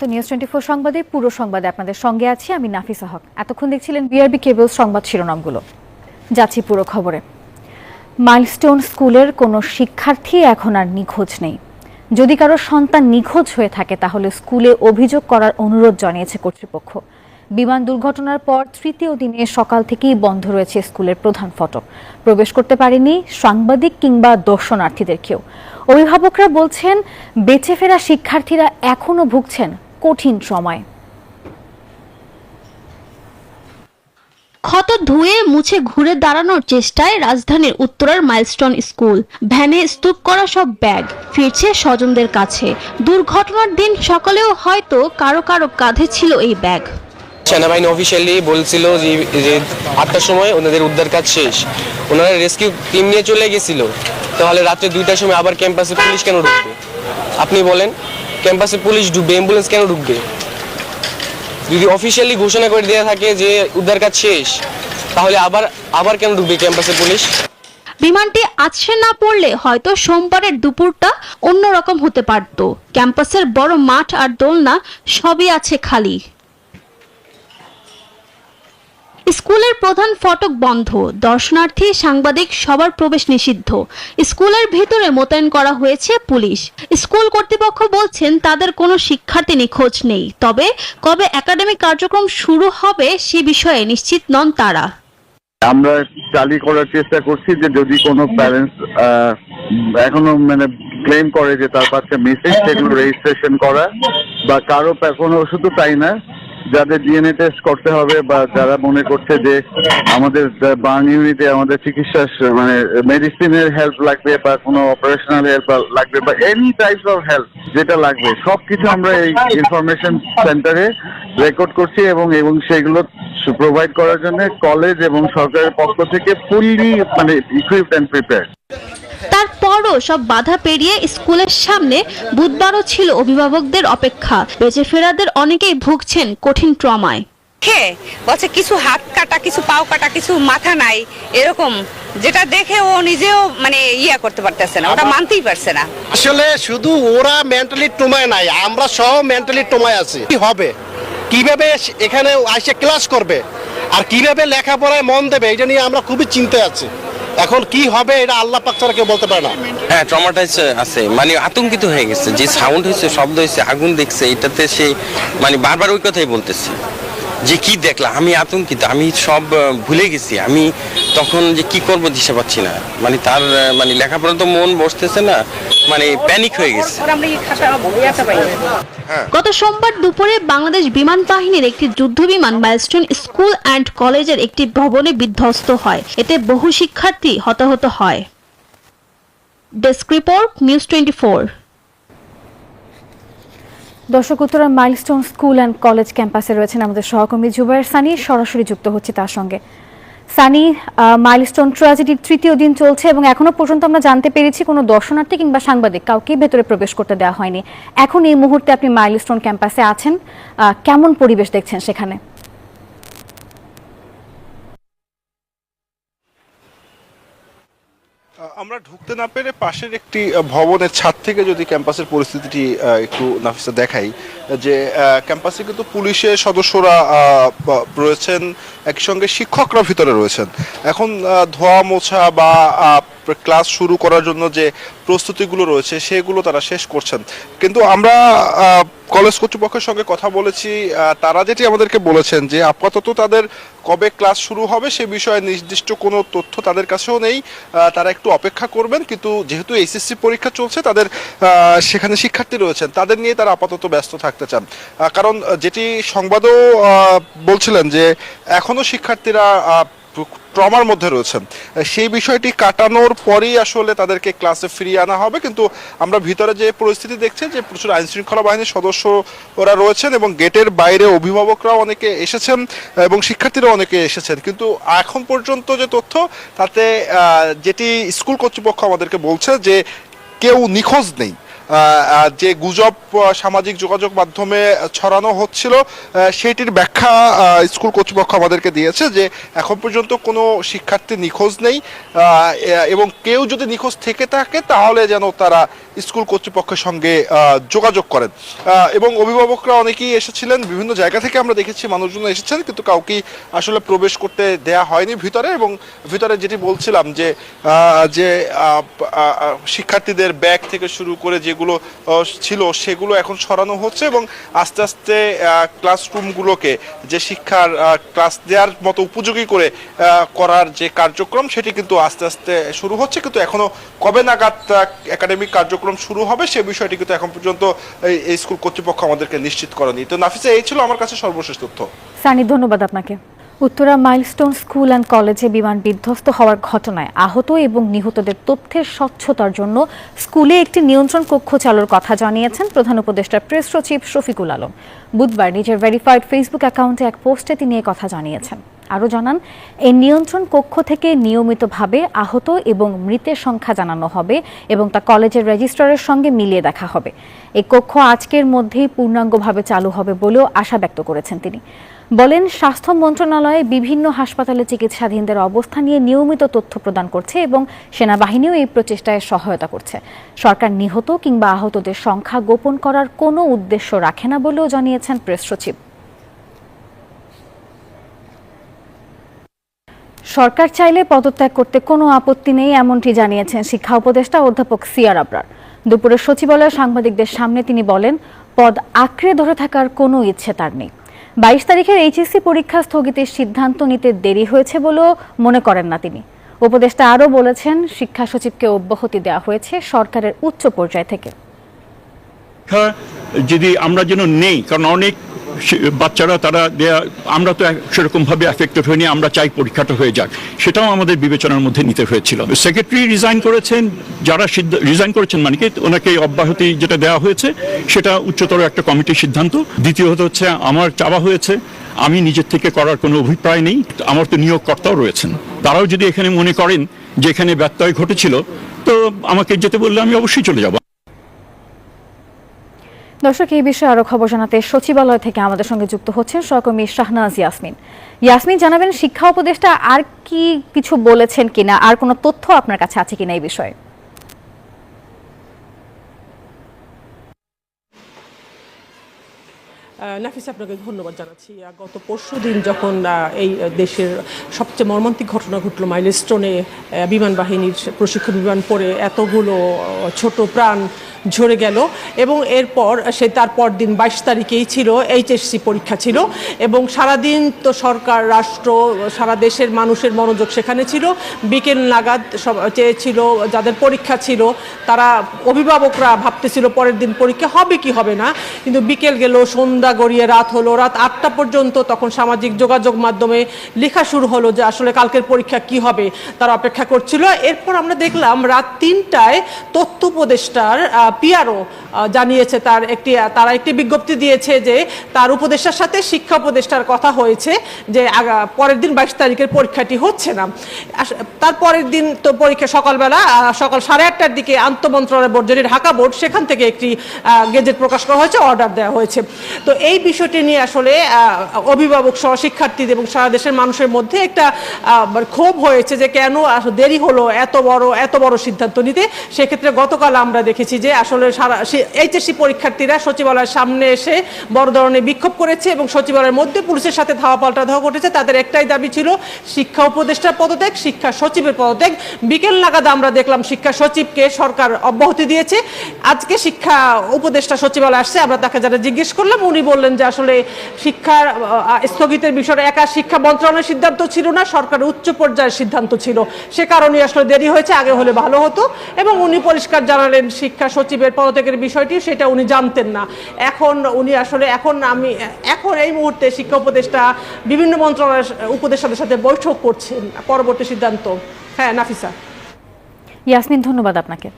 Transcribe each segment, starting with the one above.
তো news twenty four সংবাদে, পুরো সংবাদে আপনাদের সঙ্গে আছি আমি নাফিসা হক। এতক্ষণ দেখছিলেন বিআরবি কেবল সংবাদ শিরোনামগুলো। যাচ্ছি পুরো খবরে। মাইলস্টোন স্কুলের কোনো শিক্ষার্থী এখন আর নিখোঁজ নেই। যদি কারও সন্তান নিখোঁজ হয়ে থাকে, তাহলে স্কুলে অভিযোগ করার অনুরোধ জানিয়েছে কর্তৃপক্ষ। বিমান দুর্ঘটনার পর তৃতীয় দিনে সকাল থেকেই বন্ধ রয়েছে স্কুলের প্রধান ফটক। প্রবেশ করতে পারেনি সাংবাদিক কিংবা দর্শনার্থীদের কেউ। অভিভাবকরা বলছেন, বেঁচে ফেরা শিক্ষার্থীরা এখনও ভুগছেন। কঠিন সময়। ক্ষত ধুয়ে মুছে ঘুরে দাঁড়ানোর চেষ্টায় রাজধানীর উত্তরার মাইলস্টোন স্কুল। ভ্যানে স্তূপ করা সব ব্যাগ। ফিরছে স্বজনদের কাছে। দুর্ঘটনার দিন সকালেও হয়তো কারও কারও কাঁধে ছিল এই ব্যাগ। সেনাবাহিনী অফিসিয়ালি বলছিল যে আটটার সময় ওনাদের উদ্ধার কাজ শেষ। ওনারা রেস্কিউ টিম নিয়ে চলে গেছিল। তাহলে রাত্রে দুইটার সময় আবার ক্যাম্পাসে পুলিশ কেন ঢুকবে? আপনি বলেন। ক্যাম্পাসে পুলিশ ঢুকবে অ্যাম্বুলেন্স কেন ঢুকবে? যদি অফিসিয়ালি ঘোষণা করে দেওয়া থাকে যে উদ্ধার কাজ শেষ, তাহলে আবার আবার কেন ঢুকবে ক্যাম্পাসে পুলিশ? বিমানটি আছড়ে না পড়লে হয়তো সোমবারের দুপুরটা অন্যরকম হতে পারত। ক্যাম্পাসের বড় মাঠ আর দোলনা সবই আছে খালি। স্কুলের প্রধান ফটক বন্ধ। দর্শনার্থী, সাংবাদিক, সবার প্রবেশ নিষিদ্ধ। স্কুলের ভিতরে মোতায়েন করা হয়েছে পুলিশ। স্কুল কর্তৃপক্ষ বলছেন, তাদের কোনো শিক্ষার্থী নিখোঁজ নেই। তবে, কবে একাডেমিক কার্যক্রম শুরু হবে সে বিষয়ে নিশ্চিত নন তারা। আমরা চালি করার চেষ্টা করছি যে যদি কোনো প্যারেন্টস এখনও মানে ক্লেম করে যে তার কাছে মেসেজ সেগুলো রেজিস্ট্রেশন করা, বা কারও কোনো শুধু তাই না যাদের ডিএনএ টেস্ট করতে হবে বা যারা মনে করছে যে আমাদের বার্ন ইউনিটে আমাদের চিকিৎসা মানে মেডিসিনের হেল্প লাগবে বা কোনো অপারেশনাল হেল্প লাগবে বা এনি টাইপস অফ হেল্প যেটা লাগবে, সবকিছু আমরা এই ইনফরমেশন সেন্টারে রেকর্ড করছি এবং এবং সেগুলো প্রোভাইড করার জন্য কলেজ এবং সরকারের পক্ষ থেকে ফুললি মানে ইকুইপড অ্যান্ড প্রিপেয়ার তারপরও সব বাধা পেরিয়ে স্কুলের সামনে বুধবারও ছিল অভিভাবকদের অপেক্ষা। বেঁচে ফেরাদের অনেকেই ভুগছেন কঠিন ট্রমায়। দেখে বলছে কিছু হাত কাটা কিছু পাও কাটা কিছু মাথা নাই এরকম। যেটা দেখে ও নিজেও মানে ইয়া করতে পারতেছে না ওটা মানতেই পারছে না। আসলে শুধু ওরা মেন্টালি টোমায় নাই আমরা সহ মেন্টালি টোমায় আছি। কি হবে? কীভাবে এখানে এসে ক্লাস করবে? আর কীভাবে লেখাপড়ায় মন দেবে এটা নিয়ে আমরা খুবই চিন্তায় আছি। এখন কি হবে এটা আল্লাহ পাক ছাড়া কেউ বলতে পারে না। হ্যাঁ ট্রমাটাইজ আছে। মানে আতঙ্কিত হয়ে গেছে। যে সাউন্ড হয়েছে, শব্দ হয়েছে, আগুন দেখছে, এটাতে সে মানে বারবার ওই কথাই বলতেছে। যে কি দেখলাম আমি আতঙ্কিত আমি সব ভুলে গেছি। আমি তখন যে কি করব দিশা পাচ্ছি না। মানে তার মানে লেখাপড়া তো মন বসতেছে না মানে প্যানিক হয়ে গেছে। পাই। গত সোমবার দুপুরে বাংলাদেশ বিমান বাহিনীর একটি যুদ্ধ বিমান মাইলস্টোন স্কুল অ্যান্ড কলেজের একটি ভবনে বিধ্বস্ত হয়। এতে বহু শিক্ষার্থী হতাহত হয়। Desk report news twenty four দর্শক Uttara milestone school and college ক্যাম্পাসে রয়েছেন আমাদের সহকর্মী জুবায়ের সানি। সরাসরি যুক্ত হচ্ছে তার সঙ্গে। সানি মাইলস্টোন ট্র্যাজেডির তৃতীয় দিন চলছে এবং এখনও পর্যন্ত আমরা জানতে পেরেছি কোনো দর্শনার্থী কিংবা সাংবাদিক কাউকে ভেতরে প্রবেশ করতে দেওয়া হয়নি। এখন এই মুহূর্তে আপনি মাইলস্টোন ক্যাম্পাসে আছেন। কেমন পরিবেশ দেখছেন সেখানে? আমরা ঢুকতে না পেরে পাশের একটি ভবনের ছাদ থেকে যদি ক্যাম্পাসের পরিস্থিতিটি একটু নাফিসা দেখাই, যে ক্যাম্পাসে কিন্তু পুলিশের সদস্যরা রয়েছেন, একসঙ্গে শিক্ষকরা ভিতরে রয়েছেন। এখন ধোয়া মোছা বা ক্লাস শুরু করার জন্য যে প্রস্তুতিগুলো রয়েছে, সেগুলো তারা শেষ করছেন। কিন্তু আমরা কলেজ কর্তৃপক্ষের সঙ্গে কথা বলেছি তারা যেটি আমাদেরকে বলেছেন যে আপাতত তাদের কবে ক্লাস শুরু হবে সে বিষয়ে নির্দিষ্ট কোনো তথ্য তাদের কাছেও নেই। তারা একটু অপেক্ষা করবেন, কিন্তু যেহেতু এইচএসসি পরীক্ষা চলছে, তাদের সেখানে শিক্ষার্থী রয়েছেন, তাদের নিয়ে তারা আপাতত ব্যস্ত থাকতে চান। কারণ যেটি সংবাদও বলছিলেন যে এখনও শিক্ষার্থীরা ট্রমার মধ্যে রয়েছেন সেই বিষয়টি কাটানোর পরেই আসলে তাদেরকে ক্লাসে ফিরিয়ে আনা হবে। কিন্তু আমরা ভিতরে যে পরিস্থিতি দেখছি যে প্রচুর আইন শৃঙ্খলা বাহিনীর সদস্য ওরা রয়েছেন এবং গেটের বাইরে অভিভাবকরাও অনেকে এসেছেন এবং শিক্ষার্থীরাও অনেকে এসেছেন। কিন্তু এখন পর্যন্ত যে তথ্য, তাতে যেটি স্কুল কর্তৃপক্ষ আমাদেরকে বলছে যে কেউ নিখোঁজ নেই। যে গুজব সামাজিক যোগাযোগ মাধ্যমে ছড়ানো হচ্ছিল সেটির ব্যাখ্যা স্কুল কর্তৃপক্ষ আমাদেরকে দিয়েছে যে এখন পর্যন্ত কোনো শিক্ষার্থী নিখোঁজ নেই এবং কেউ যদি নিখোঁজ থেকে থাকে, তাহলে যেন তারা স্কুল কর্তৃপক্ষের সঙ্গে যোগাযোগ করেন। এবং অভিভাবকরা অনেকেই এসেছিলেন, বিভিন্ন জায়গা থেকে আমরা দেখেছি মানুষজন এসেছেন, কিন্তু কাউকেই আসলে প্রবেশ করতে দেয়া হয়নি ভিতরে, এবং ভিতরে যেটি বলছিলাম যে যে শিক্ষার্থীদের ব্যাগ থেকে শুরু করে যেগুলো ছিল সেগুলো এখন সরানো হচ্ছে এবং আস্তে আস্তে ক্লাসরুমগুলোকে যে শিক্ষার ক্লাস দেওয়ার মতো উপযোগী করে করার যে কার্যক্রম সেটি কিন্তু আস্তে আস্তে শুরু হচ্ছে। কিন্তু এখনও কবে নাগাদ একাডেমিক কার্যক্রম শুরু হবে সে বিষয়টি কিন্তু এখন পর্যন্ত এই স্কুল কর্তৃপক্ষ আমাদেরকে নিশ্চিত করেনি। তো নাফিসা, এই ছিল আমার কাছে সর্বশেষ তথ্য। সানি, ধন্যবাদ আপনাকে। উত্তরা মাইলস্টোন স্কুল অ্যান্ড কলেজে বিমান বিধ্বস্ত হওয়ার ঘটনায় আহত এবং নিহতদের তথ্যের স্বচ্ছতার জন্য স্কুলে একটি নিয়ন্ত্রণ কক্ষ চালুর কথা জানিয়েছেন প্রধান উপদেষ্টা প্রেস সচিব শফিকুল আলম। বুধবার নিজের ভেরিফাইড ফেসবুক অ্যাকাউন্টে এক পোস্টে তিনি কথা জানিয়েছেন। আরও জানান, এই নিয়ন্ত্রণ কক্ষ থেকে নিয়মিতভাবে আহত এবং মৃতের সংখ্যা জানানো হবে এবং তা কলেজের রেজিস্ট্রারের সঙ্গে মিলিয়ে দেখা হবে। এই কক্ষ আজকের মধ্যেই পূর্ণাঙ্গভাবে চালু হবে বলেও আশা ব্যক্ত করেছেন তিনি। বলেন, স্বাস্থ্য মন্ত্রণালয়ে বিভিন্ন হাসপাতালে চিকিৎসাধীনদের অবস্থা নিয়ে নিয়মিত তথ্য প্রদান করছে এবং সেনাবাহিনীও এই প্রচেষ্টায় সহায়তা করছে। সরকার নিহত কিংবা আহতদের সংখ্যা গোপন করার কোনো উদ্দেশ্য রাখে না বলেও জানিয়েছেন প্রেস সচিব। সরকার চাইলে পদত্যাগ করতে কোনো আপত্তি নেই, এমনটি জানিয়েছেন শিক্ষা উপদেষ্টা অধ্যাপক সিয়ার আবরার। দুপুরে সচিবালয়ে সাংবাদিকদের সামনে তিনি বলেন, পদ আঁকড়ে ধরে থাকার কোনো ইচ্ছে তার নেই। বাইশ তারিখের এইচএসসি পরীক্ষা স্থগিতের সিদ্ধান্ত নিতে দেরি হয়েছে বলেও মনে করেন না তিনি। উপদেষ্টা আরও বলেছেন, শিক্ষা সচিবকে অব্যাহতি দেওয়া হয়েছে সরকারের উচ্চ পর্যায় থেকে। শিক্ষা যদি আমরা যেন নেই, কারণ অনেক বাচ্চারা তারা দেয়া- আমরা তো সেরকম ভাবে অ্যাফেক্টেড হয়নি আমরা চাই পরীক্ষাটা হয়ে যাক। সেটাও আমাদের বিবেচনার মধ্যে নিতে হয়েছিল। সেক্রেটারি রিজাইন করেছেন, যারা রিজাইন করেছেন মানে কি, ওনাকে অব্যাহতি যেটা দেওয়া হয়েছে, সেটা উচ্চতর একটা কমিটির সিদ্ধান্ত। দ্বিতীয়ত হচ্ছে, আমার চাওয়া হয়েছে, আমি নিজের থেকে করার কোনো অভিপ্রায় নেই, আমার তো নিয়োগকর্তাও রয়েছেন। তারাও যদি এখানে মনে করেন যে এখানে ব্যত্যয় ঘটেছিল, তো আমাকে যেতে বললে আমি অবশ্যই চলে যাব। দর্শক, এই বিষয়ে আরও খবর জানাতে সচিবালয় থেকে আমাদের সঙ্গে যুক্ত হচ্ছেন সহকর্মী শাহনাজ ইয়াসমিন। ইয়াসমিন, জানাবেন শিক্ষা উপদেষ্টা আর কি কিছু বলেছেন কিনা? আর কোনো তথ্য আপনার কাছে আছে কিনা এই বিষয়ে? নাফিস আপনাকে ধন্যবাদ জানাচ্ছি। গত পরশু দিন যখন এই দেশের সবচেয়ে মর্মান্তিক ঘটনা ঘটলো মাইলস্টোনে বিমান বাহিনীর প্রশিক্ষণ বিমান পড়ে এতগুলো ছোট প্রাণ ঝরে গেল এবং এরপর সে তারপর দিন বাইশ তারিখেই ছিল, এইচএসসি পরীক্ষা ছিল এবং সারাদিন তো সরকার, রাষ্ট্র, সারা দেশের মানুষের মনোযোগ সেখানে ছিল। বিকেল নাগাদ সব চেয়েছিল, যাদের পরীক্ষা ছিল, তারা অভিভাবকরা ভাবতেছিল পরের দিন পরীক্ষা হবে কি হবে না। কিন্তু বিকেল গেল, সন্ধ্যা গড়িয়ে রাত হলো, রাত আটটা পর্যন্ত তখন সামাজিক যোগাযোগ মাধ্যমে লেখা শুরু হলো যে আসলে কালকের পরীক্ষা কি হবে, তারা অপেক্ষা করছিল। এরপর আমরা দেখলাম রাত তিনটায় তথ্য উপদেষ্টার পিআরও জানিয়েছে তার একটি, তারা একটি বিজ্ঞপ্তি দিয়েছে যে তার উপদেষ্টার সাথে শিক্ষা উপদেষ্টার কথা হয়েছে যে পরের দিন বাইশ তারিখের পরীক্ষাটি হচ্ছে না। তার পরের দিন তো পরীক্ষা সকালবেলা সকাল সাড়ে আটটার দিকে আন্তঃমন্ত্রণালয় বোর্ড ঢাকা বোর্ড, সেখান থেকে একটি গেজেট প্রকাশ করা হয়েছে, অর্ডার দেওয়া হয়েছে। তো এই বিষয়টি নিয়ে আসলে অভিভাবক সহ শিক্ষার্থীদের এবং সারা দেশের মানুষের মধ্যে একটা ক্ষোভ হয়েছে যে কেন দেরি হলো এত বড় এত বড় সিদ্ধান্ত নিতে। সেক্ষেত্রে গতকাল আমরা দেখেছি যে আসলে সারা এইচএসসি পরীক্ষার্থীরা সচিবালয়ের সামনে এসে বড় ধরনের বিক্ষোভ করেছে এবং সচিবালয়ের মধ্যে পুলিশের সাথে ধাওয়া পাল্টা ধাওয়া ঘটেছে। তাদের একটাই দাবি ছিল শিক্ষা উপদেষ্টার পদত্যাগ, শিক্ষা সচিবের পদত্যাগ। বিকেল নাগাদ আমরা দেখলাম শিক্ষা সচিবকে সরকার অব্যাহতি দিয়েছে। আজকে শিক্ষা উপদেষ্টা সচিবালয় আসছে, আমরা তাকে যারা জিজ্ঞেস করলাম, উনি বললেন যে আসলে শিক্ষার স্থগিতের বিষয়ে একা শিক্ষা মন্ত্রণালয়ের সিদ্ধান্ত ছিল না, সরকারের উচ্চ পর্যায়ের সিদ্ধান্ত ছিল। সে কারণে আসলে দেরি হয়েছে, আগে হলে ভালো হতো। এবং উনি পরিষ্কার জানালেন শিক্ষা সচিবের পদত্যাগের বিষয়টি, সেটা উনি জানতেন না। এখন উনি আসলে, এখন আমি, এখন এই মুহূর্তে শিক্ষা উপদেষ্টা বিভিন্ন মন্ত্রণালয়ের উপদেষ্টাদের সাথে বৈঠক করছেন। পরবর্তী সিদ্ধান্ত। হ্যাঁ নাফিসা। ইয়াসমিন, ধন্যবাদ আপনাকে।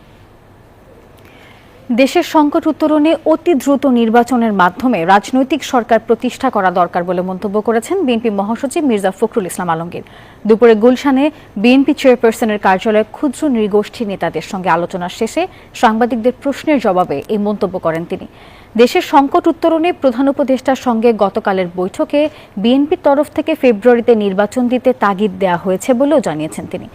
দেশের সংকট উত্তরণে অতি দ্রুত নির্বাচনের মাধ্যমে রাজনৈতিক সরকার প্রতিষ্ঠা করা দরকার বলে মন্তব্য করেছেন বিএনপি মহাসচিব মির্জা ফখরুল ইসলাম আলমগীর। দুপুরে গুলশানে বিএনপি চেয়ারপারসনের কার্যালয়ে ক্ষুদ্র নৃগোষ্ঠী নেতাদের সঙ্গে আলোচনা শেষে সাংবাদিকদের প্রশ্নের জবাবে এই মন্তব্য করেন তিনি। দেশের সংকট উত্তরণে প্রধান উপদেষ্টার সঙ্গে গতকালের বৈঠকে বিএনপির তরফ থেকে ফেব্রুয়ারিতে নির্বাচন দিতে তাগিদ দেওয়া হয়েছে বলেও জানিয়েছেন তিনি।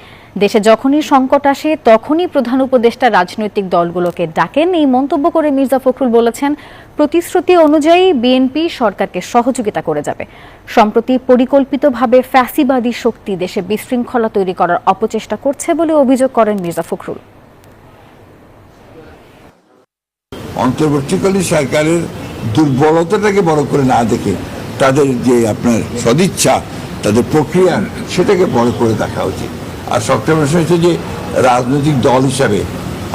দেশে যখনই সংকট আসে, তখনই প্রধান উপদেষ্টা রাজনৈতিক দলগুলোকে ডাকেন। এই মন্তব্য করে মির্জা ফখরুল বলেছেন, প্রতিশ্রুতি অনুযায়ী বিএনপি সরকারকে সহযোগিতা করে যাবে। সম্প্রতি পরিকল্পিতভাবে ফ্যাসিবাদী শক্তি দেশে বিশৃঙ্খলা তৈরি করার অপচেষ্টা করছে বলে অভিযোগ করেন মির্জা ফখরুল। অন্তর্বর্তীকালীন সরকারের দুর্বলতাটাকে বড় করে না দেখে তাদের যে আপনার সদিচ্ছা, তাদের প্রক্রিয়া, সেটাকে বড় করে দেখা উচিত। আর সবচেয়ে বড় হচ্ছে যে রাজনৈতিক দল হিসাবে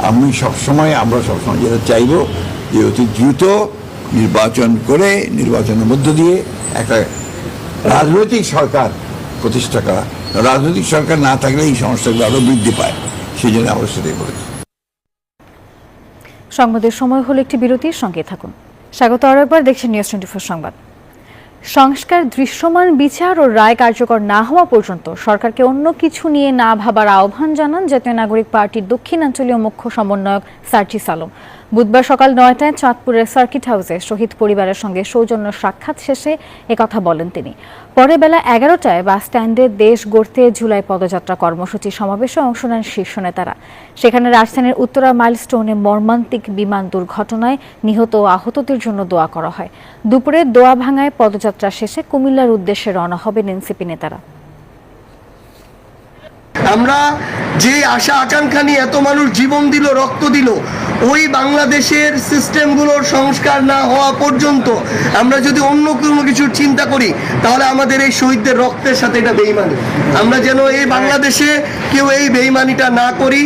আমি সবসময়, আমরা সবসময় যেটা চাইব যে অতি দ্রুত নির্বাচন করে নির্বাচনের মধ্য দিয়ে একটা রাজনৈতিক সরকার প্রতিষ্ঠা করা। রাজনৈতিক সরকার না থাকলে এই সমস্যাগুলো আরও বৃদ্ধি পায়। সেই জন্য আমরা সেটাই বলেছি। সংবাদের সময় হলো একটি বিরতির সঙ্গে থাকুন। স্বাগত আরও একবার, দেখছেন নিউজ টোয়েন্টি ফোর সংবাদ। সংস্কার দৃশ্যমান বিচার ও রায় কার্যকর না হওয়া পর্যন্ত সরকারকে অন্য কিছু নিয়ে না ভাবার আহ্বান জানান জাতীয় নাগরিক পার্টির দক্ষিণাঞ্চলীয় মুখ্য সমন্বয়ক সার্জিস আলম বুধবার সকাল নয়টায় চাঁদপুরের সার্কিট হাউসে শহীদ পরিবারের সঙ্গে সৌজন্য সাক্ষাৎ শেষে একথা বলেন তিনি। পরে বেলা এগারোটায় বাস স্ট্যান্ডে দেশ গড়তে জুলাই পদযাত্রা কর্মসূচি সমাবেশে অংশ নেন শীর্ষ নেতারা। সেখানে রাজধানীর উত্তরা মাইলস্টোনে মর্মান্তিক বিমান দুর্ঘটনায় নিহত ও আহতদের জন্য দোয়া করা হয়। দুপুরে দোয়া ভাঙায় পদযাত্রা শেষে কুমিল্লার উদ্দেশ্যে রওনা হবেন এনসিপি নেতারা। আমরা যে আশা আকাঙ্ক্ষা নিয়ে এত মানুষ জীবন দিল, রক্ত দিল ওই বাংলাদেশের সিস্টেমগুলোর সংস্কার না হওয়া পর্যন্ত আমরা যদি অন্য কোনো কিছুর চিন্তা করি, তাহলে আমাদের এই শহীদদের রক্তের সাথে এটা বেইমানি। আমরা যেন এই বাংলাদেশে কেউ এই বেইমানিটা না করি।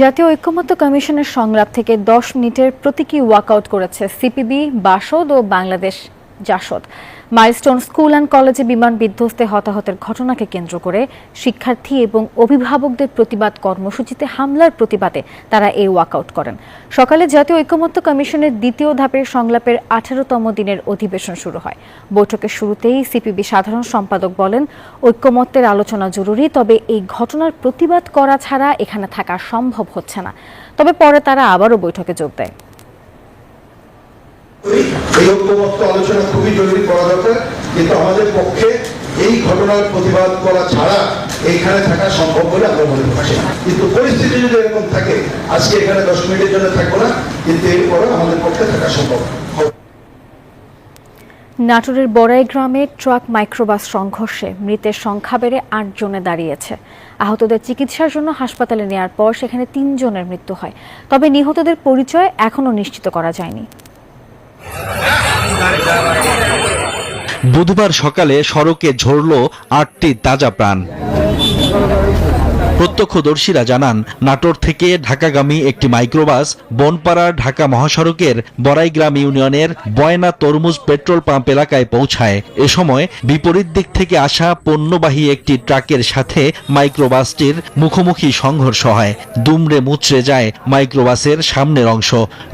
জাতীয় ঐক্যমত্য কমিশনের সংলাপ থেকে দশ মিনিটের প্রতীকী ওয়াকআউট করেছে CPB, BASAD O Bangladesh JASAD. Milestone school and কলেজে বিমান বিধ্বস্তে হতাহতের ঘটনাকে কেন্দ্র করে শিক্ষার্থী এবং অভিভাবকদের প্রতিবাদ কর্মসূচিতে হামলার প্রতিবাদে তারা এই ওয়াকআউট করেন। সকালে জাতীয় ঐক্যমত্য কমিশনের দ্বিতীয় ধাপের সংলাপের আঠারোতম দিনের অধিবেশন শুরু হয়। বৈঠকের শুরুতেই সিপিবি সাধারণ সম্পাদক বলেন ঐক্যমত্যের আলোচনা জরুরি, তবে এই ঘটনার প্রতিবাদ করা ছাড়া এখানে থাকা সম্ভব হচ্ছে না। তবে পরে তারা আবারও বৈঠকে যোগ দেয়। এই আলোচনা খুবই জরুরি করা দরকার, কিন্তু আমাদের পক্ষে এই ঘটনার প্রতিবাদ করা ছাড়া এইখানে থাকা সম্ভব বলে আমরা মনে কিন্তু পরিস্থিতি যদি এরকম থাকে, আজকে এখানে দশ মিনিটের জন্য থাকব না, কিন্তু এরপরে আমাদের পক্ষে থাকা সম্ভব। নাটোরের বড়াই গ্রামে ট্রাক মাইক্রোবাস সংঘর্ষে মৃতের সংখ্যা বেড়ে আট জনে দাঁড়িয়েছে। আহতদের চিকিৎসার জন্য হাসপাতালে নেওয়ার পর সেখানে তিনজনের মৃত্যু হয়। তবে নিহতদের পরিচয় এখনও নিশ্চিত করা যায়নি। বুধবার সকালে সড়কে ঝরল আটটি তাজা প্রাণ। প্রত্যক্ষদর্শীরা জানান নাটোর থেকে ঢাকাগামী একটি মাইক্রোবাস বনপাড়া ঢাকা মহাসড়কের বড়াইগ্রাম ইউনিয়নের বয়না তরমুজ পেট্রোল পাম্প এলাকায় পৌঁছায়। এ সময় বিপরীত দিক থেকে আসা পণ্যবাহী একটি ট্রাকের সাথে মাইক্রোবাসটির মুখোমুখি সংঘর্ষ হয়। দুমড়ে মুচড়ে যায় মাইক্রোবাসের সামনের অংশ।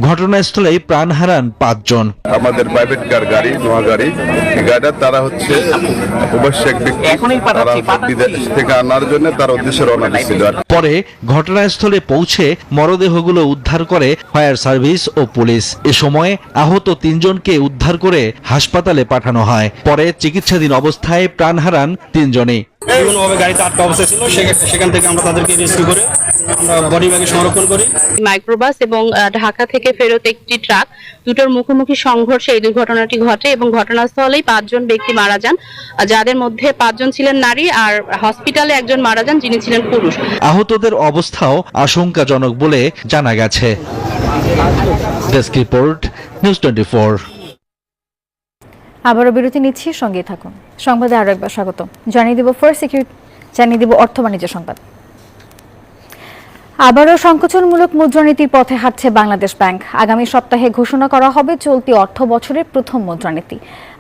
ঘটনাস্থলেই প্রাণ হারান পাঁচজন। আমাদের প্রাইভেট কার গাড়ি নোয়া গাড়ি গাড়িটা তারা হচ্ছে অবশ্যই এক ব্যক্তি থেকে আনার জন্য তার উদ্দেশ্যে রওনা দিচ্ছিল আর পরে ঘটনাস্থলে পৌঁছে মরদেহগুলো উদ্ধার করে ফায়ার সার্ভিস ও পুলিশ। এ সময় আহত তিনজনকে উদ্ধার করে হাসপাতালে পাঠানো হয়। পরে চিকিৎসাধীন অবস্থায় প্রাণ হারান তিনজনে বিভিন্নভাবে গাড়িতে আটকা অবস্থা ছিল। সেখান- থেকে আমরা তাদেরকে রেস্কিউ করে বডি ব্যাগে সংরক্ষণ করি। মাইক্রোবাস এবং ঢাকা থেকে ফেরত একটি ট্রাক। দুটোর মুখোমুখি সংঘর্ষে এই দুর্ঘটনাটি ঘটে এবং ঘটনাস্থলেই পাঁচজন ব্যক্তি মারা যান। যাদের মধ্যে পাঁচজন ছিলেন নারী আর হসপিটালে একজন মারা যান যিনি ছিলেন পুরুষ। আহতদের অবস্থাও আশঙ্কাজনক বলে জানা গেছে। ডেস্ক রিপোর্ট নিউজ টোয়েন্টি আবারও বিরতি নিচ্ছি সঙ্গে থাকুন। সংবাদে আরও একবার স্বাগত জানিয়ে দিব ফার্স্ট সিকিউরিটি জানিয়ে দিব অর্থ বাণিজ্য সংবাদ। আবারও সংকোচনমূলক মুদ্রানীতির পথে হাঁটছে বাংলাদেশ ব্যাংক। আগামী সপ্তাহে ঘোষণা করা হবে চলতি অর্থ বছরের প্রথম মুদ্রানীতি।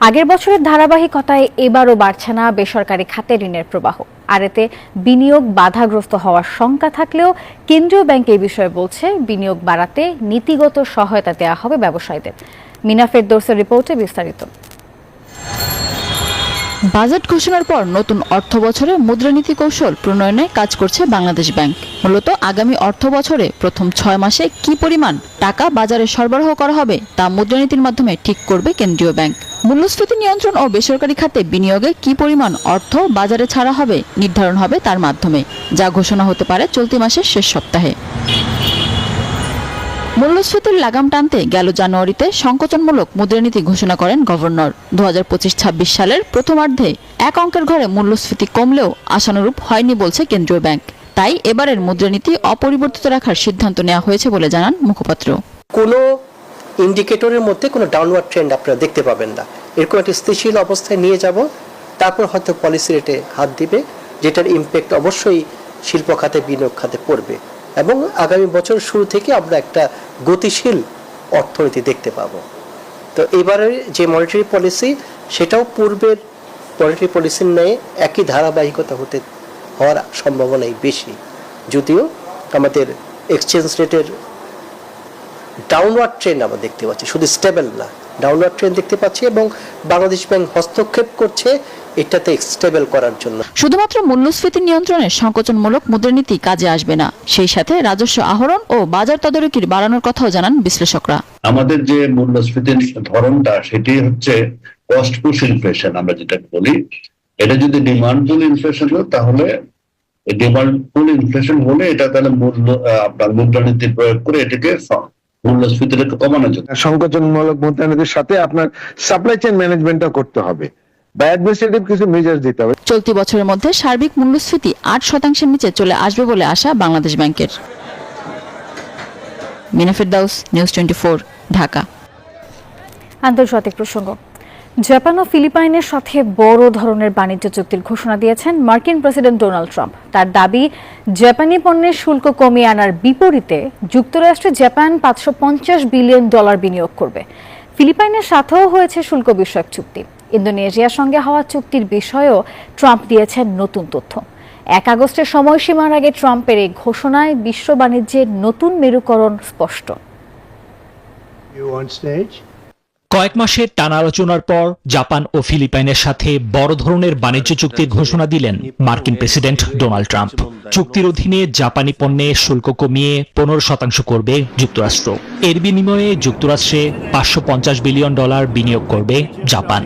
আগের বছরের ধারাবাহিকতায় এবারও বাড়ছে না বেসরকারি খাতে ঋণের প্রবাহ। আর এতে বিনিয়োগ বাধাগ্রস্ত হওয়ার শঙ্কা থাকলেও কেন্দ্রীয় ব্যাংক এই বিষয়ে বলছে, বিনিয়োগ বাড়াতে নীতিগত সহায়তা দেওয়া হবে ব্যবসায়ীদের। মিনা ফেরদৌসের রিপোর্টে বিস্তারিত। বাজেট ঘোষণার পর নতুন অর্থ বছরে মুদ্রানীতি কৌশল প্রণয়নে কাজ করছে বাংলাদেশ ব্যাংক। মূলত আগামী অর্থ বছরে প্রথম ছয় মাসে কি পরিমাণ টাকা বাজারে সরবরাহ করা হবে তা মুদ্রানীতির মাধ্যমে ঠিক করবে কেন্দ্রীয় ব্যাংক। মূল্যস্ফীতি নিয়ন্ত্রণ ও বেসরকারি খাতে বিনিয়োগে কি পরিমাণ অর্থ বাজারে ছাড়া হবে নির্ধারণ হবে তার মাধ্যমে, যা ঘোষণা হতে পারে চলতি মাসের শেষ সপ্তাহে। মূল্যস্ফীতির লাগাম টানতে গেল জানুয়ারিতে সংকোচনমূলক মুদ্রানীতি ঘোষণা করেন গভর্নর। দু হাজার পঁচিশ ছাব্বিশ সালের প্রথমার্ধে এক অঙ্কের ঘরে মূল্যস্ফীতি কমলেও আশানুরূপ হয়নি বলছে কেন্দ্রীয় ব্যাংক। তাই এবারের মুদ্রানীতি অপরিবর্তিত রাখার সিদ্ধান্ত নেওয়া হয়েছে বলে জানান মুখপাত্র। কোনো ইন্ডিকেটরের মধ্যে কোনো ডাউনওয়ার্ড ট্রেন্ড আপনারা দেখতে পাবেন না। এরকম একটা স্থিতিশীল অবস্থায় নিয়ে যাব, তারপর হয়তো পলিসি রেটে হাত দিবে, যেটার ইম্প্যাক্ট অবশ্যই শিল্প খাতে, বিনিয়োগ খাতে পড়বে। এবং আগামী বছর শুরু থেকে আমরা একটা গতিশীল অর্থনীতি দেখতে পাবো। তো এবারে যে মনিটারি পলিসি সেটাও পূর্বের মনিটারি পলিসির ন্যায় একই ধারাবাহিকতা হতে, হওয়ার সম্ভাবনাই বেশি। যদিও আমাদের এক্সচেঞ্জ রেটের ডাউনওয়ার্ড ট্রেন্ড আমরা দেখতে পাচ্ছি, শুধু স্টেবল না। ডাউনওয়ার্ড ট্রেন্ড দেখতে পাচ্ছি এবং বাংলাদেশ ব্যাংক হস্তক্ষেপ করছে এটাতে স্টেবল করার জন্য। শুধুমাত্র মূল্যস্ফীতি নিয়ন্ত্রণে সংকোচনমূলক মুদ্রানীতি কাজে আসবে না। সেই সাথে রাজস্ব আহরণ ও বাজার তদারকির বাড়ানোর কথাও জানান বিশ্লেষকরা। আমাদের যে মূল্যস্ফীতির ধরনটা সেটি হচ্ছে কস্ট পুশ ইনফ্লেশন আমরা যেটা বলি। এটা যদি ডিমান্ড পুল ইনফ্লেশন হয় তাহলে ডিমান্ড পুল ইনফ্লেশন হলে এটা তাহলে মূল্য আহ, আপনার মুদ্রানীতি প্রয়োগ করে এটাকে মূল্যস্ফীতিটাকে কমানোর জন্য সংকোচনমূলক মুদ্রানীতির সাথে আপনার সাপ্লাই চেইন ম্যানেজমেন্টটা করতে হবে। বা অ্যাডমিনিস্ট্রেটিভ কিছু মেজার্স দিতে হবে। চলতি বছরের মধ্যে সার্বিক মূল্যস্ফীতি আট শতাংশের নিচে চলে আসবে বলে আশা বাংলাদেশ ব্যাংকের। মিনাফির দাউস নিউজ টোয়েন্টি ঢাকা। আন্তর্জাতিক প্রসঙ্গ। জাপান ও ফিলিপাইনের সাথে বড় ধরনের বাণিজ্য চুক্তির ঘোষণা দিয়েছেন মার্কিন প্রেসিডেন্ট ডোনাল্ড ট্রাম্প। তার দাবি, জাপানি পণ্যের শুল্ক কমিয়ে আনার বিপরীতে যুক্তরাষ্ট্রে জাপান পাঁচশো পঞ্চাশ বিলিয়ন ডলার বিনিয়োগ করবে। ফিলিপাইনের সাথেও হয়েছে শুল্ক বিষয়ক চুক্তি। ইন্দোনেশিয়ার সঙ্গে হওয়া চুক্তির বিষয়েও ট্রাম্প দিয়েছেন নতুন তথ্য। এক আগস্টের সময়সীমার আগে ট্রাম্পের এই ঘোষণায় বিশ্ব বাণিজ্যের নতুন মেরুকরণ স্পষ্ট। কয়েক মাসের টানা আলোচনার পর জাপান ও ফিলিপাইনের সাথে বড় ধরনের বাণিজ্য চুক্তির ঘোষণা দিলেন মার্কিন প্রেসিডেন্ট ডোনাল্ড ট্রাম্প। চুক্তির অধীনে জাপানি পণ্যে শুল্ক কমিয়ে পনেরো শতাংশ করবে যুক্তরাষ্ট্র। এর বিনিময়ে যুক্তরাষ্ট্রে পাঁচশো পঞ্চাশ বিলিয়ন ডলার বিনিয়োগ করবে জাপান।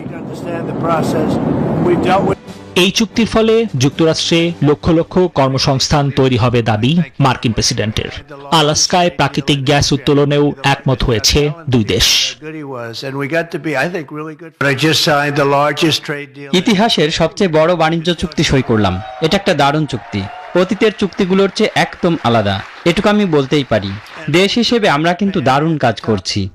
এই চুক্তির ফলে যুক্তরাষ্ট্রে লক্ষ লক্ষ কর্মসংস্থান তৈরি হবে দাবি মার্কিন প্রেসিডেন্টের। আলাস্কায় প্রাকৃতিক গ্যাস উত্তোলনেও একমত হয়েছে দুই দেশ। ইতিহাসের সবচেয়ে বড় বাণিজ্য চুক্তি সই করলাম। এটা একটা দারুণ চুক্তি। অতীতের চুক্তিগুলোর চেয়ে একদম আলাদা। এটুকু আমি বলতেই পারি। দেশ হিসেবে আমরা কিন্তু দারুণ কাজ করছি।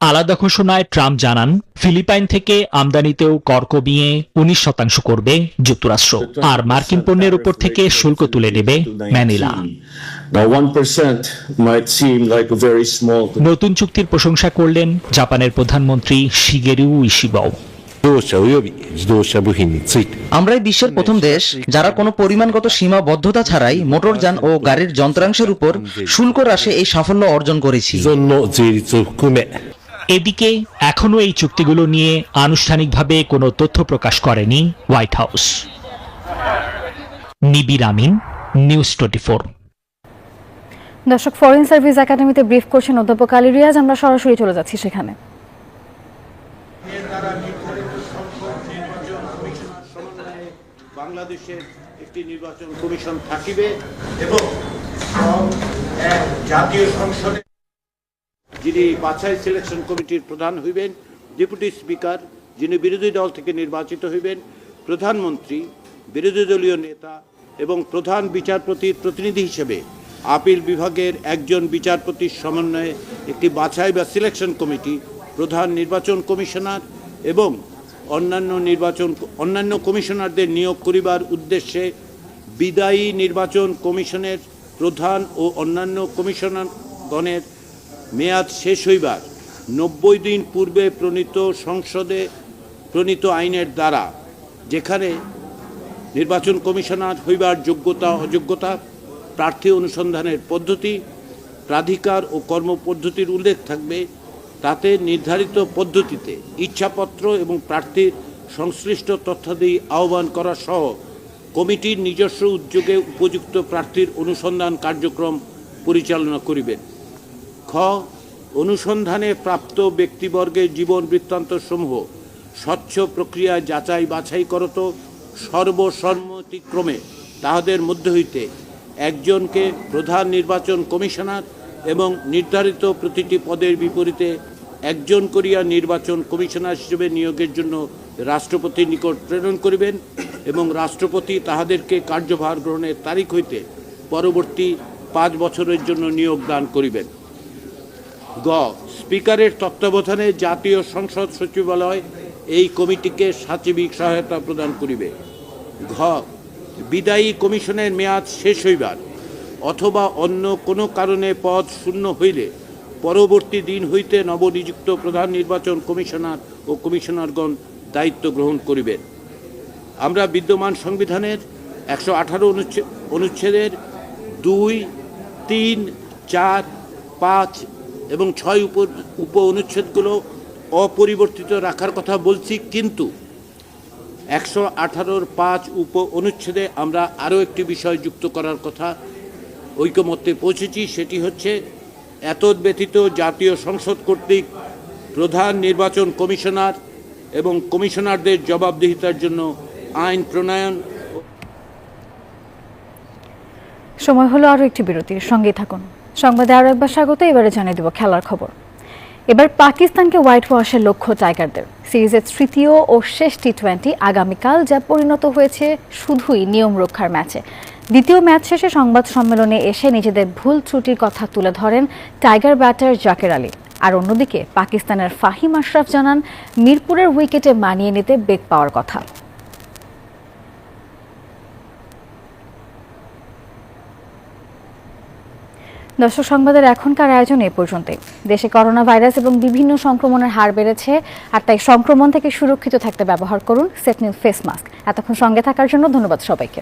আলাদা ঘোষণায় ট্রাম্প জানান ফিলিপাইন থেকে আমদানিতেও কর কমিয়ে উনিশ শতাংশ করবে যুক্তরাষ্ট্র। আর মার্কিন পণ্যের উপর থেকে শুল্ক তুলে নেবে ম্যানিলা। নতুন চুক্তির প্রশংসা করলেন জাপানের প্রধানমন্ত্রী শিগেরু ইশিবাও। আমরাই বিশ্বের প্রথম দেশ যারা কোনো পরিমাণগত সীমাবদ্ধতা ছাড়াই মোটরযান ও গাড়ির যন্ত্রাংশের উপর শুল্ক হ্রাসে এই সাফল্য অর্জন করেছি। এদিকে এখনও এই চুক্তিগুলো নিয়ে আনুষ্ঠানিকভাবে কোনো তথ্য প্রকাশ করেনি White House. Nibir Amin news twenty four. দর্শক ফরেন সার্ভিস একাডেমিতে ব্রিফ করছেন অধ্যাপক আলী রিয়াজ আমরা সরাসরি চলে যাচ্ছি সেখানে। বাংলাদেশের একটি নির্বাচন কমিশন থাকিবে এবং জাতীয় সংসদে যিনি বাছাই সিলেকশন কমিটির প্রধান হইবেন ডেপুটি স্পিকার যিনি বিরোধী দল থেকে নির্বাচিত হইবেন, প্রধানমন্ত্রী, বিরোধী দলীয় নেতা এবং প্রধান বিচারপতির প্রতিনিধি হিসেবে আপিল বিভাগের একজন বিচারপতির সমন্বয়ে একটি বাছাই বা সিলেকশন কমিটি প্রধান নির্বাচন কমিশনার এবং অন্যান্য নির্বাচন, অন্যান্য কমিশনারদের নিয়োগ করিবার উদ্দেশ্যে বিদায়ী নির্বাচন কমিশনের প্রধান ও অন্যান্য কমিশনারগণের মেয়াদ শেষ হইবার নব্বই দিন পূর্বে প্রণীত সংসদে প্রণীত আইনের দ্বারা যেখানে নির্বাচন কমিশনার হইবার যোগ্যতা, অযোগ্যতা, প্রার্থী অনুসন্ধানের পদ্ধতি, প্রাধিকার ও কর্মপদ্ধতির উল্লেখ থাকবে, তাতে নির্ধারিত পদ্ধতিতে ইচ্ছাপত্র এবং প্রার্থীর সংশ্লিষ্ট তথ্যাদি আহ্বান করা সহ কমিটির নিজস্ব উদ্যোগে উপযুক্ত প্রার্থীর অনুসন্ধান কার্যক্রম পরিচালনা করিবেন। খ অনুসন্ধানে প্রাপ্ত ব্যক্তিবর্গের জীবন বৃত্তান্ত বৃত্তান্তসমূহ স্বচ্ছ প্রক্রিয়ায় যাচাই বাছাই করত সর্বসম্মতিক্রমে তাহাদের মধ্য হইতে একজনকে প্রধান নির্বাচন কমিশনার এবং নির্ধারিত প্রতিটি পদের বিপরীতে একজন করিয়া নির্বাচন কমিশনার হিসেবে নিয়োগের জন্য রাষ্ট্রপতির নিকট প্রেরণ করিবেন এবং রাষ্ট্রপতি তাহাদেরকে কার্যভার গ্রহণের তারিখ হইতে পরবর্তী পাঁচ বছরের জন্য নিয়োগ দান করিবেন। গ স্পিকারের তত্ত্বাবধানে জাতীয় সংসদ সচিবালয় এই কমিটিকে সাচিবিক সহায়তা প্রদান করিবে। ঘ বিদায়ী কমিশনের মেয়াদ শেষ হইবার, অথবা অন্য কোনো কারণে পদ শূন্য হইলে পরবর্তী দিন হইতে নবনিযুক্ত প্রধান নির্বাচন কমিশনার ও কমিশনারগণ দায়িত্ব গ্রহণ করিবেন। আমরা বিদ্যমান সংবিধানের একশো আঠারো অনুচ্ছেদের দুই, তিন, চার, পাঁচ এবং ছয় উপ উপ অনুচ্ছেদগুলো অপরিবর্তিত রাখার কথা বলছি, কিন্তু একশো আঠারোর পাঁচ উপ অনুচ্ছেদে আমরা আরও একটি বিষয় যুক্ত করার কথা ঐকমত্যে পৌঁছেছি, সেটি হচ্ছে এত ব্যতীত জাতীয় সংসদ কর্তৃক প্রধান নির্বাচন কমিশনার এবং কমিশনারদের জবাবদিহিতার জন্য আইন প্রণয়ন সময় হলো আরও একটি বিরতির সঙ্গে থাকুন। সংবাদে আরও একবার স্বাগত, এবারে জানিয়ে দেব খেলার খবর। এবার পাকিস্তানকে হোয়াইট ওয়াশের লক্ষ্য টাইগারদের। সিরিজের তৃতীয় ও শেষ টি টোয়েন্টি আগামীকাল যা পরিণত হয়েছে শুধুই নিয়ম রক্ষার ম্যাচে। দ্বিতীয় ম্যাচ শেষে সংবাদ সম্মেলনে এসে নিজেদের ভুল ত্রুটির কথা তুলে ধরেন টাইগার ব্যাটার জাকের আলী। আর অন্যদিকে পাকিস্তানের ফাহিম আশরাফ জানান, মিরপুরের উইকেটে মানিয়ে নিতে বেগ পাওয়ার কথা। দর্শক, সংবাদের এখনকার আয়োজন এ পর্যন্তই। দেশে করোনা ভাইরাস এবং বিভিন্ন সংক্রমণের হার বেড়েছে, আর তাই সংক্রমণ থেকে সুরক্ষিত থাকতে ব্যবহার করুন সেটনিল ফেস মাস্ক। এতক্ষণ সঙ্গে থাকার জন্য ধন্যবাদ সবাইকে।